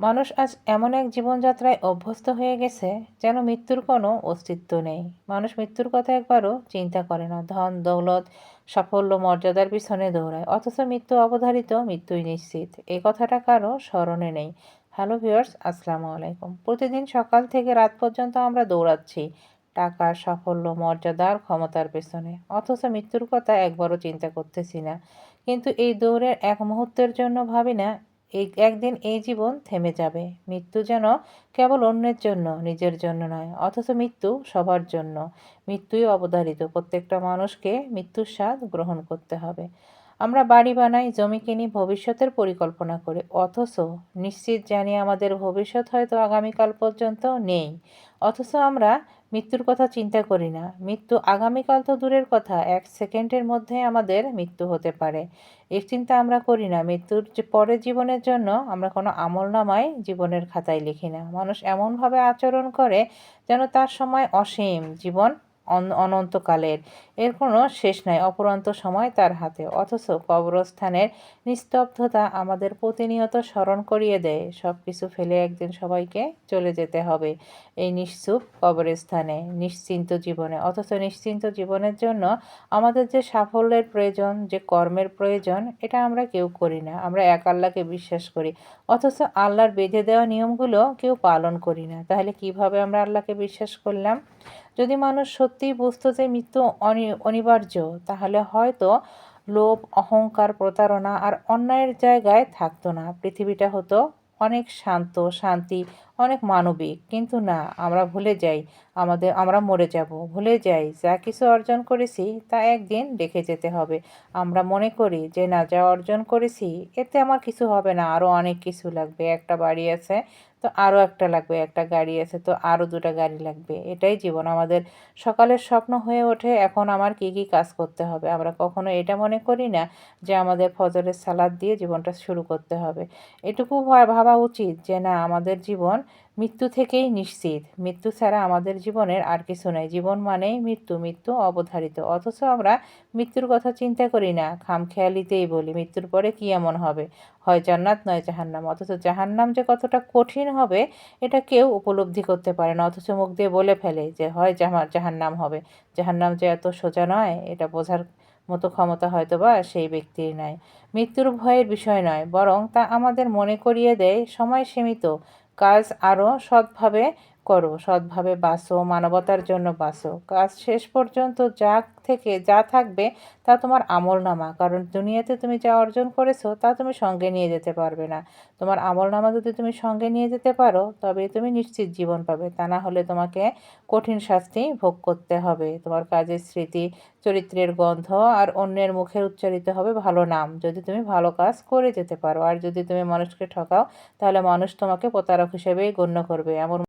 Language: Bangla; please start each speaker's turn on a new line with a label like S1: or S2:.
S1: মানুষ আজ এমন এক জীবনযাত্রায় অভ্যস্ত হয়ে গেছে যেন মৃত্যুর কোনো অস্তিত্ব নেই। মানুষ মৃত্যুর কথা একবারও চিন্তা করে না। ধন, দৌলত, সাফল্য, মর্যাদার পিছনে দৌড়ায়। অথচ মৃত্যু অবধারিত, মৃত্যুই নিশ্চিত। এই কথাটা কারও স্মরণে নেই। হ্যালো ভিউয়ার্স, আসসালামু আলাইকুম। প্রতিদিন সকাল থেকে রাত পর্যন্ত আমরা দৌড়াচ্ছি টাকা সাফল্য, মর্যাদার ক্ষমতার পেছনে। অথচ মৃত্যুর কথা একবারও চিন্তা করতেছি না। কিন্তু এই দৌড়ের এক মুহূর্তের জন্য ভাবি না এই একদিন এই জীবন থেমে যাবে। মৃত্যু যেন কেবল অন্যের জন্য, নিজের জন্য নয়, অথচ মৃত্যু সবার জন্য। মৃত্যুই অবধারিত, প্রত্যেকটা মানুষকে মৃত্যুর স্বাদ গ্রহণ করতে হবে। আমরা বাড়ি বানাই, জমি কিনি, ভবিষ্যতের পরিকল্পনা করি, অথচ নিশ্চিত জানি আমাদের ভবিষ্যৎ হয়তো আগামীকাল পর্যন্ত নেই। অথচ আমরা মৃত্যুর কথা চিন্তা করি না। মৃত্যু আগামীকাল তো দূরের কথা, এক সেকেন্ডের মধ্যে আমাদের মৃত্যু হতে পারে। এর চিন্তা আমরা করি না। মৃত্যুর যে পরের জীবনের জন্য আমরা কোনো আমল নামায় জীবনের খাতায় লিখি না। মানুষ এমনভাবে আচরণ করে যেন তার সময় অসীম জীবন অনন্তকালের। এর কোনো শেষ নাই, অপরন্ত সময় তার হাতে। অথচ কবরস্থানের নিস্তব্ধতা আমাদের প্রতিনিয়ত স্মরণ করিয়ে দেয়। সব কিছু ফেলে একদিন সবাইকে চলে যেতে হবে। এই নিশ্চুপ কবরস্থানে, নিশ্চিন্ত জীবনে। অথচ নিশ্চিন্ত জীবনের জন্য আমাদের যে সাফল্যের প্রয়োজন, যে কর্মের প্রয়োজন, এটা আমরা কেউ করি না। আমরা এক আল্লাহকে বিশ্বাস করি। অথচ আল্লাহর বেঁধে দেওয়া নিয়মগুলো কেউ পালন করি না। তাহলে কীভাবে আমরা আল্লাহকে বিশ্বাস করলাম? যদি মানুষ সত্যিই বুঝতো যে মৃত্যু অনিবার্য, তাহলে হয়তো লোভ, অহংকার, প্রতারণা আর অন্যায়ের জায়গায় থাকতো না। পৃথিবীটা হতো অনেক শান্ত, শান্তি, অনেক মানবিক। কিন্তু না, আমরা ভুলে যাই, আমাদের, আমরা মরে যাব। ভুলে যাই, যা কিছু অর্জন করেছি, তা একদিন রেখে যেতে হবে। আমরা মনে করি যে না, যা অর্জন করেছি, এতে আমার কিছু হবে না আরও অনেক কিছু লাগবে। একটা বাড়ি আছে তো আরও একটা লাগবে, একটা গাড়ি আছে তো আরও দুটা গাড়ি লাগবে। এটাই জীবন। আমাদের সকালের স্বপ্ন হয়ে ওঠে এখন আমার কি কি কাজ করতে হবে। আমরা কখনো এটা মনে করি না যে আমাদের ফজরের সালাদ দিয়ে জীবনটা শুরু করতে হবে। এটুকু ভাবা উচিত যে না, আমাদের জীবন মৃত্যু থেকেই নিশ্চিত। মৃত্যু ছাড়া আমাদের জীবনের আর কিছু নেই। জীবন মানেই মৃত্যু মৃত্যু অবধারিত। অথচ আমরা মৃত্যুর কথা চিন্তা করি না, খামখেয়ালিতেই বলি, মৃত্যুর পরে কী এমন হবে? হয় জান্নাত, নয় জাহান্নাম। অথচ জাহান্নাম যে কতটা কঠিন হবে, এটা কেউ উপলব্ধি করতে পারে না। অথচ মুখ দিয়ে বলে ফেলে যে, হয় জাহা জাহান্নাম হবে। জাহান্নাম যে এত সোজা নয়, এটা বোঝার মতো ক্ষমতা হয়তো বা সেই ব্যক্তির নাই। মৃত্যুর ভয়ের বিষয় নয়, বরং তা আমাদের মনে করিয়ে দেয় সময় সীমিত। কাজ আরও সৎভাবে করো, সৎভাবে বাসো মানবতার জন্য বাসো কাজ শেষ পর্যন্ত যা থেকে যা থাকবে তা তোমার আমল নামা, কারণ দুনিয়াতে তুমি যা অর্জন করেছ তা তুমি সঙ্গে নিয়ে যেতে পারবে না। তোমার আমল নামা যদি তুমি সঙ্গে নিয়ে যেতে পারো, তবে তুমি নিশ্চিত জীবন পাবে। তা না হলে তোমাকে কঠিন শাস্তি ভোগ করতে হবে। তোমার কাজের স্মৃতি, চরিত্রের গন্ধ আর অন্যের মুখে উচ্চারিত হবে ভালো নাম। যদি তুমি ভালো কাজ করে যেতে পারো, আর যদি তুমি মানুষকে ঠকাও, তাহলে মানুষ তোমাকে প্রতারক হিসেবেই গণ্য করবে। এমন